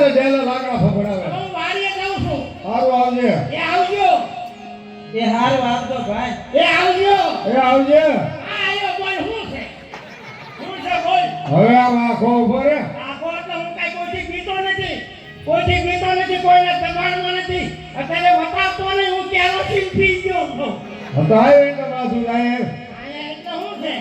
છે જેને લાકડા ફફડાવે હું વાડીએ જાઉં છું. સારું આવજે. એ આવજો. એ હારું આપજો ભાઈ. એ આવજો. એ આવજે. આ આયો બોલ હું છે? હું છે બોલ? હવે આ આખો ઊભો રે. આખો એટલે હું કઈ કોઈથી પીતો નથી. કોઈથી પીતો નથી કોઈને દબાણમાં નથી. અત્યારે વટાવતો નહીં હું કેરોસીન પી ગયો છું. તો એ તમારું શું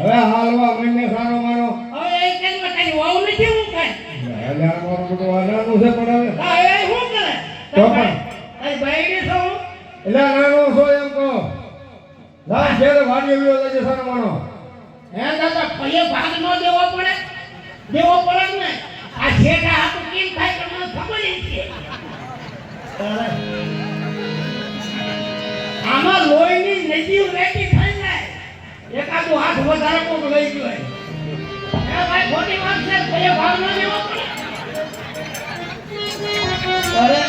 હવે હાલવા મહિને સારો મારો. હવે એ કેમ તારી વહુ નથી હું આ મારું બધું વાદાનું છે પણ હવે. હા એ શું કરે? તો પણ. તારી બાયડી છો? એટલે નાનો છો એમ કહો. લાલ છે તો વિયો જશે સારો માનો. હે દાદા પૈયે ભાગ ન દેવો પડે. દેવો પડે ને. આ છેડા હાથ કેમ થાય તો મને ખબર છે આમાં લોહીની નદી રેટી થઈ જાય એકાદું હાથ વધારે કોક લઈ ગયો હે ભાઈ ખોટી વાત છે પૈયે ભાગ ન દેવો પડે. અરે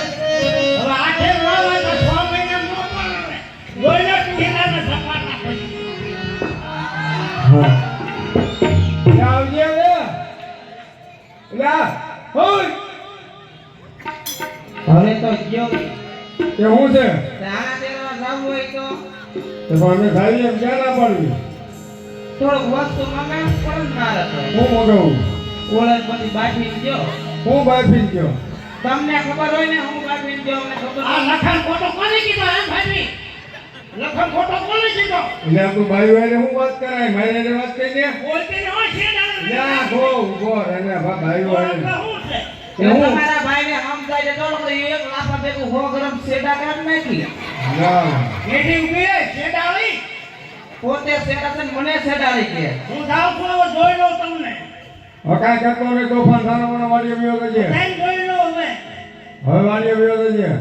હવે આઠે ન તો છ મહિના નો પણ આવે લોહીના ટીલાને સપાટા પડી આવજે હવે એટલે હોય હવે તો ગયો કે શું છે આના તેલમાં જાવું હોય તો તો અમે ખાઈ એમ ક્યાં ના પાડવી થોડુંક વસ્તુ મંગાવ પણ મારે હું મગાવું? ઓળખ બધી બાકી ગયો હું બાફી ગયો તમને ખબર હોય ને હું બાકી ગયો અમને ખબર આ. લખન ખોટો કોને કીધો એમ ભાઈ લખન ખોટો કોને કીધો? એટલે આ તું ભાઈ ભાઈને હું વાત કરાય? મારી હારે વાત કરી દે બોલતે ન હોય છે ના ગો ગો રહે ને ભાઈ ભાઈ શું છે? કે હું? તમારા ભાઈને સમજાય તો તો એક લાફા ભેગું હો ગરમ સેડા કાઢ નાખી. ના મેઠી ઊભી રહે આવી? પોતે સેડા છે મને મને સેડાડી કે હું જાઉં છું જોઈ લઉં તમને. હવે કાંઈ કરતો ને તોફાન સારો મને વાડીએ વિયો કે છે જોઈ હવે વાલી વાડીએ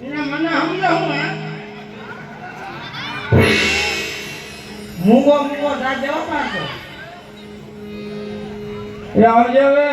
છે મને સમજો હું? હે મૂંગો મૂંગો જા દેવા પાછો એ આવજે હવે.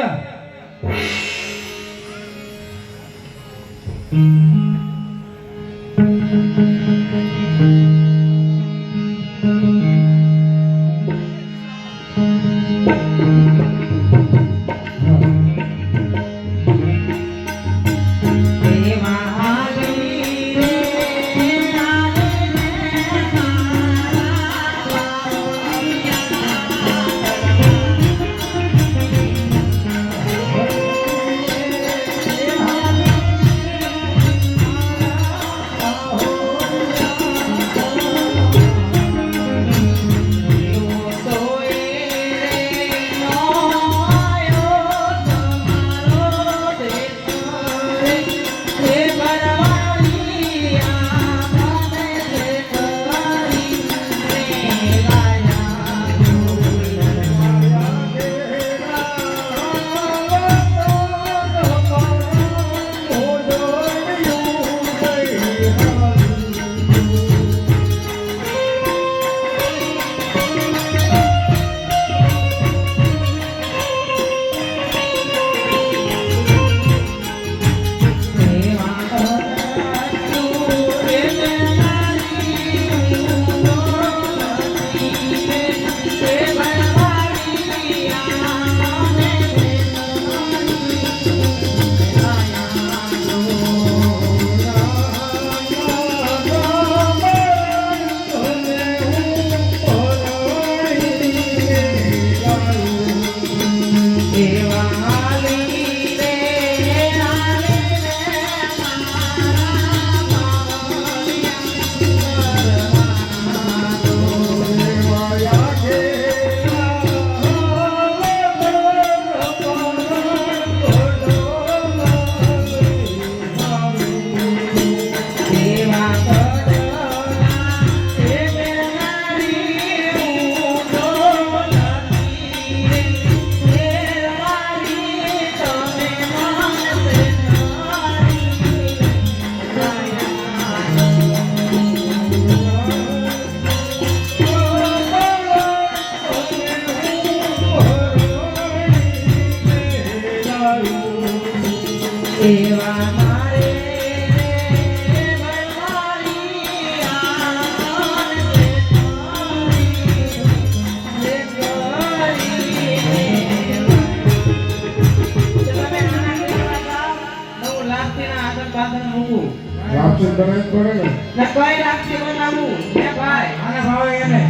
જ પડે ને. ને કઈ લાપસી બનાવું હે. ભાઈ. આને ભાવે એને.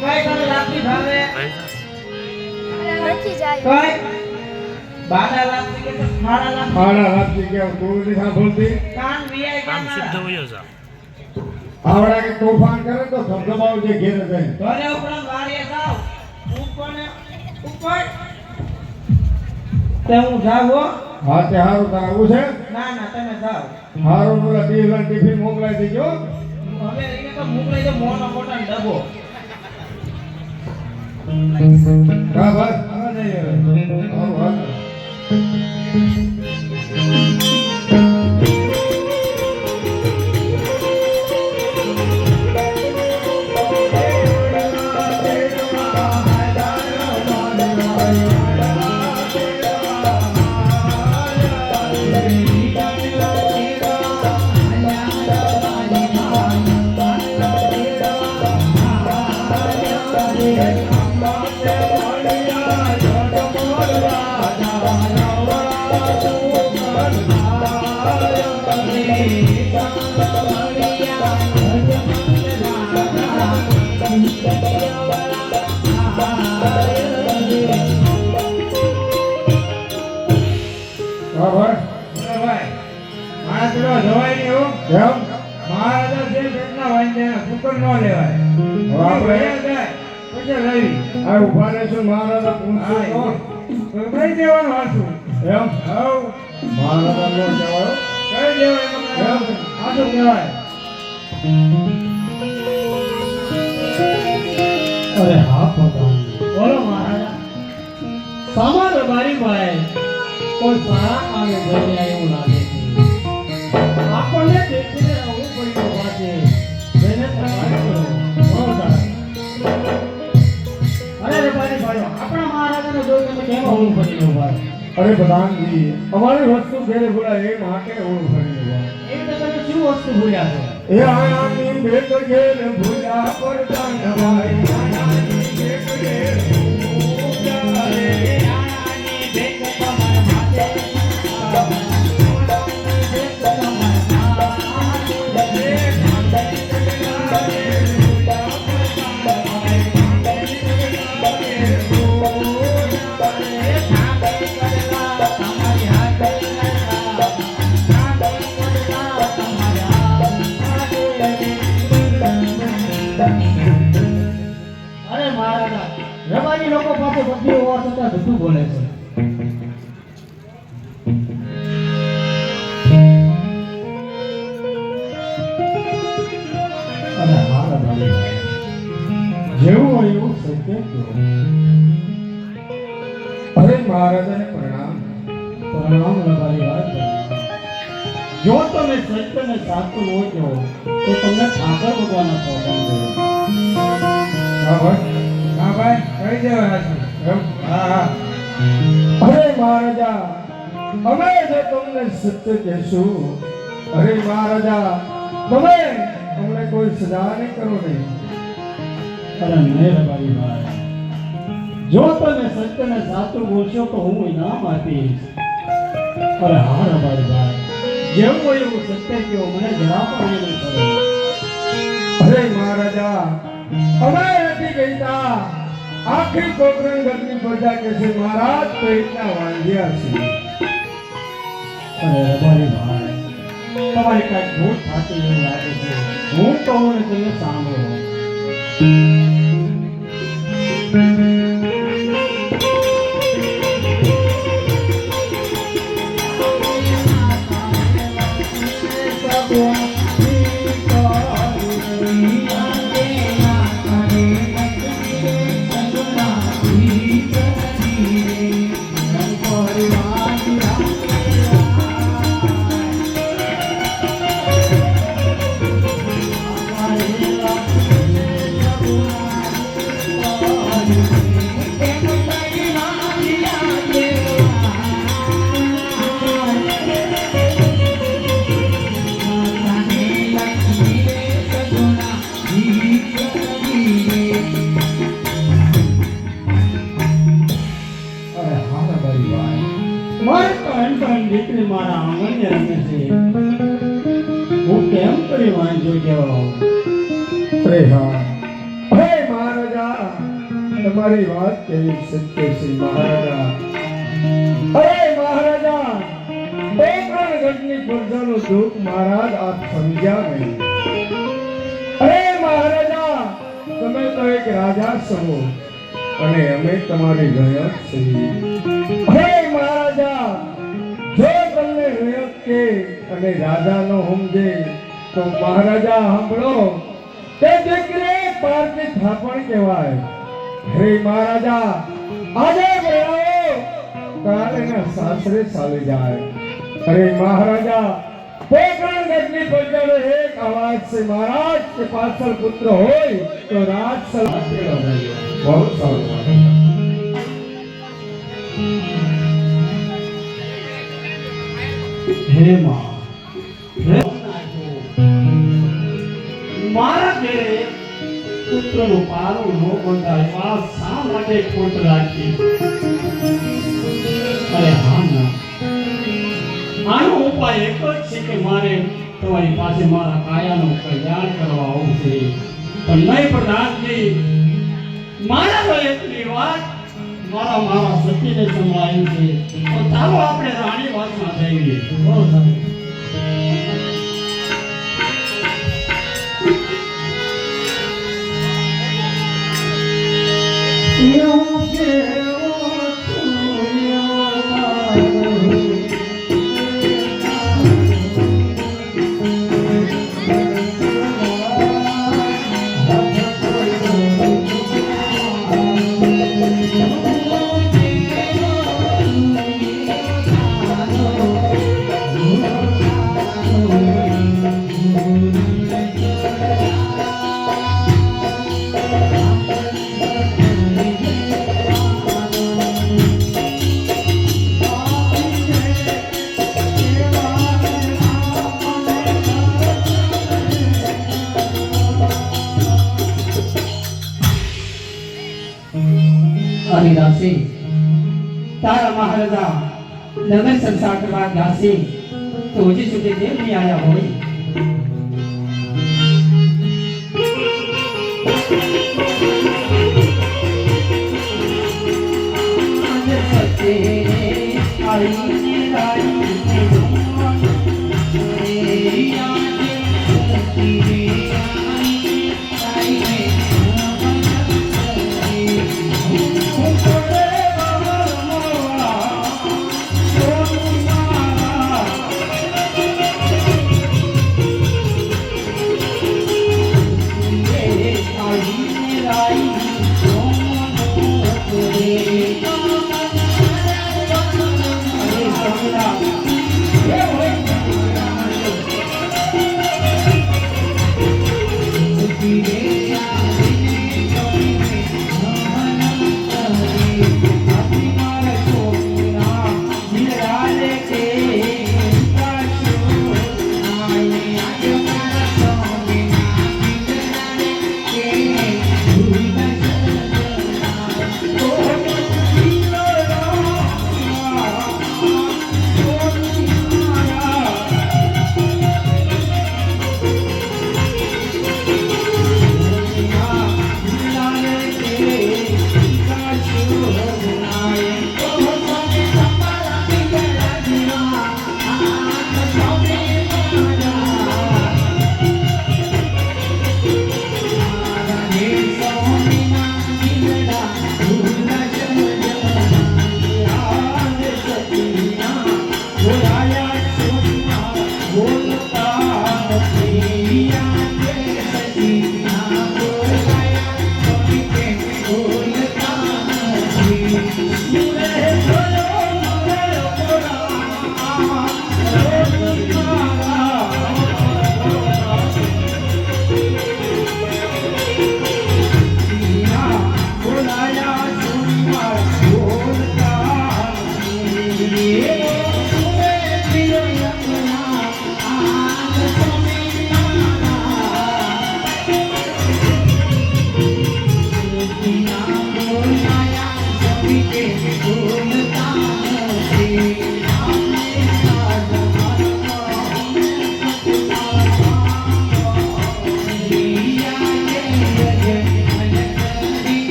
કઈ તને લાપસી ભાવે. નથી જાય. કઈ? બાડા લાપસી કે તો મારા સાંભળતી. કાન વિયાય શુદ્ધ મારા. વયો આવડા કે તોફાન કરે તો ધબધબાવજે ઘેર જઈને ઘરે જાવ ઉપર ઉપર તે હું જાઉં હા. તે હારું તારું છે? ના ના તમે જાઓ. હારું બોલા બે હજાર ટિફિન મોકલાઈ દેજો. હવે એને તો મોકલાઈ દો મોનો મોટા ડબો હા બસ. આ જઈએ હવે. અરે હા ભગવાન. બોલો મહારાજા. તમારે મારી પાસે કોઈ સારા કામે જઈને એવું લાગે છે. આપણને દેખીને આવું પડ્યું છે જેને તમારે કરો. અરે રબારી ભાઈ આપણા મહારાજાને જોઈ તમે કેમ આવું પડી ગયું ભાઈ અરે પ્રધાનજી અમારી વસ્તુ ઘેર ભૂલા એ માટે ઓળું ફરી લેવા એ તો તમે શું વસ્તુ ભૂલ્યા છો? એ આયાની ભેટ ઘેર ભૂલ્યા પ્રધાન ભાઈ આયાની ભેટ જો તમે સત્યને સાચું ઓળખો તો તમને ઠાકર ભગવાનના સોગંદ દેવું હા ભાઈ. હા ભાઈ. કહી હાથું હા હા. અરે મહારાજા અમે જો તમને સત્ય કહેશું અરે મહારાજા તમે અમને કોઈ સજા નહીં કરો નહીં અરે મહેરબાની ભાઈ જો તમે સત્યને સાચું બોલશો તો હું ઇનામ આપીશ. અરે હા રબારી ભાઈ જેવું એવું સત્ય કહો મને જરા મહારાજા અમે નથી કહેતા. આખી કોકરણ પ્રજા કે છે, મહારાજ પેટના વાંધ્યા છે. અરે તમારી કાંઈક ભૂત થતી એવું લાગે છે. હું કહું ને સાંભળો. મહારાજા, તમે તો દીકરી પારકી થાપણ કહેવાય. હે મહારાજા, આજે બોલાવો કાલ જાય. અરે મહારાજા પોકરણ ગઢની પ્રજાનો એક અવાજ છે મહારાજ, કે પાછળ પુત્ર હોય, તો રાજ સલાહ બહુ સારું હે માં મારા ઘરે પુત્રનું પારું ન બંધાય આ શા માટે ખોટ રાખી. અરે હા ના આનો ઉપાય એક જ છે કે મારે તમારી પાસે મારા કાયાનું કલ્યાણ કરવા આવું છે. પણ નહીં પ્રધાનજી મારા તો એટલી વાત મારા મારા સતીને સંભળાયું છે. તો ચાલો આપણે રાણી વાતમાં જઈએ. બહુ હરિદાસી તારા મહારાજા નગર સંસાર કરવા છે તો હજી સુધી કેમ નહીં હોય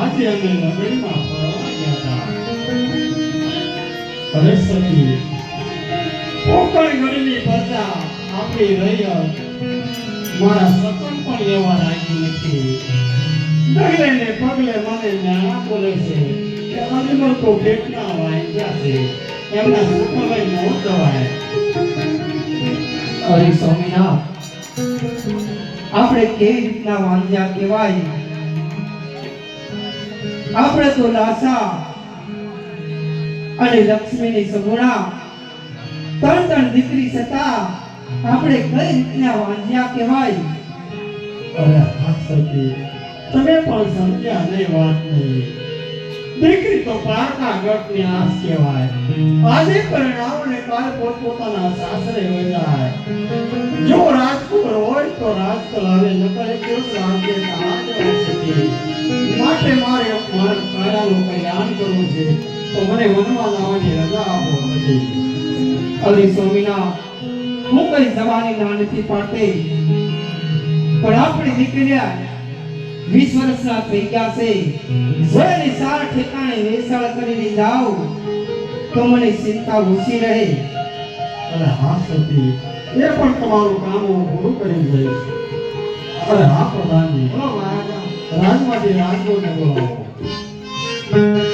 આજે અમે નગરમાં ફરવા ગયા હતા. અરે સખી. કોકણ ગળની પ્રજા આપણી રહી મારા સપન પણ એવા રાજી નથી. ડગલે ને પગલે મને નાણા બોલે છે કે અનમલ તો પેટના વાંચ્યા છે. એમના સુખમય મોત દવાય અરે સ્વામીના આપણે કેવી રીતના વાંધ્યા કહેવાય? આપણે તો લાસા અને લક્ષ્મીની સગુણા ત્રણ ત્રણ દીકરી છતાં આપણે કઈ રીતના વાંધ્યા કહેવાય? તમે પણ સમજ્યા નહીં વાતને. દીકરી તો પારકા ગઢની આસ કહેવાય. આજે પરિણામ કાલ પોતપોતાના સાસરે વજાય જો રાજકુમાર હોય તો રાજ કરાવે કેવું રાજ્ય માટે મારે મારા કલ્યાણ કરવું છે તો મને વનમાં લાવવાની રજા આપો હું કઈ જવાની ના નથી પાડતી પણ આપણી દીકરીયા વીસ વર્ષના થઈ ગયા છે. જો સારા ઠેકાણે વેસાળ કરીને જાઓ તો મને ચિંતા ઓછી રહે. અરે હા સતી. એ પણ તમારું કામ હું પૂરું કરી જઈશ અરે હા પ્રધાનજી. રાજમાંથી રાજકોટને બોલાવો. અરે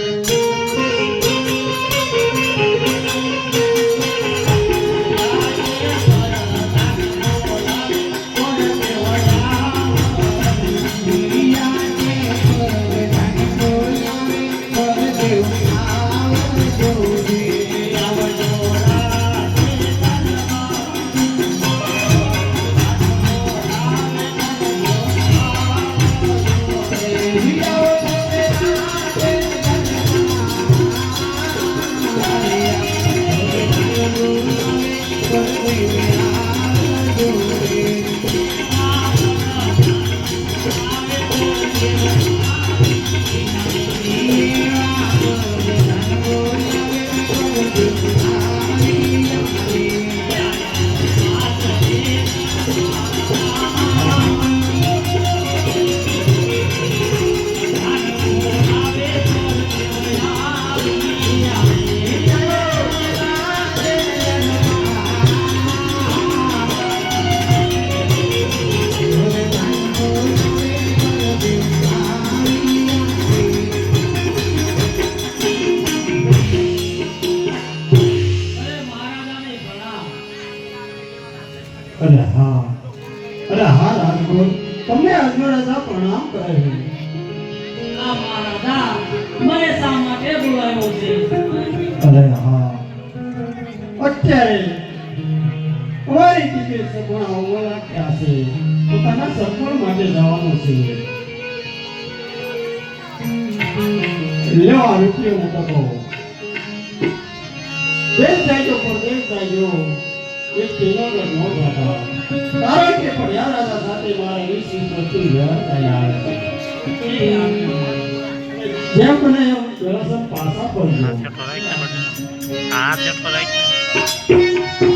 રાજા સાથે મારે આવે છે જેમ મને એમ જરા પાછા પડજો Ah, tempo like.